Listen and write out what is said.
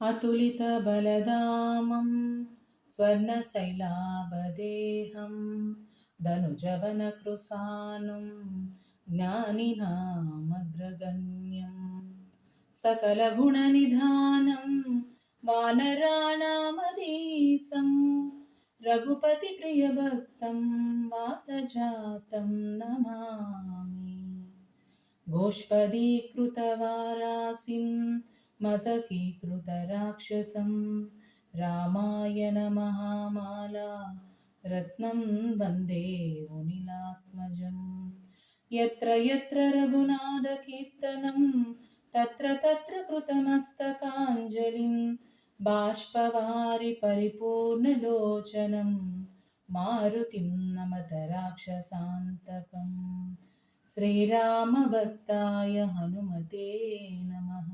अतुलितबलधामं स्वर्णशैलाभदेहं धनुजवनकृसानुं ज्ञानिनामग्रगण्यं सकलगुणनिधानं वानराणामधीशं रघुपतिप्रियभक्तं वातजातं नमामि। गोष्पदीकृतवारासिं मसकीकृतराक्षसं। रामायणमहामाला रत्नं वन्दे मुनिलात्मजं यत्र यत्र रघुनाथकीर्तनं तत्र तत्र कृतमस्तकाञ्जलिं बाष्पवारि परिपूर्णलोचनं मारुतिं नमत राक्षसान्तकम् श्रीरामभक्ताय हनुमते नमः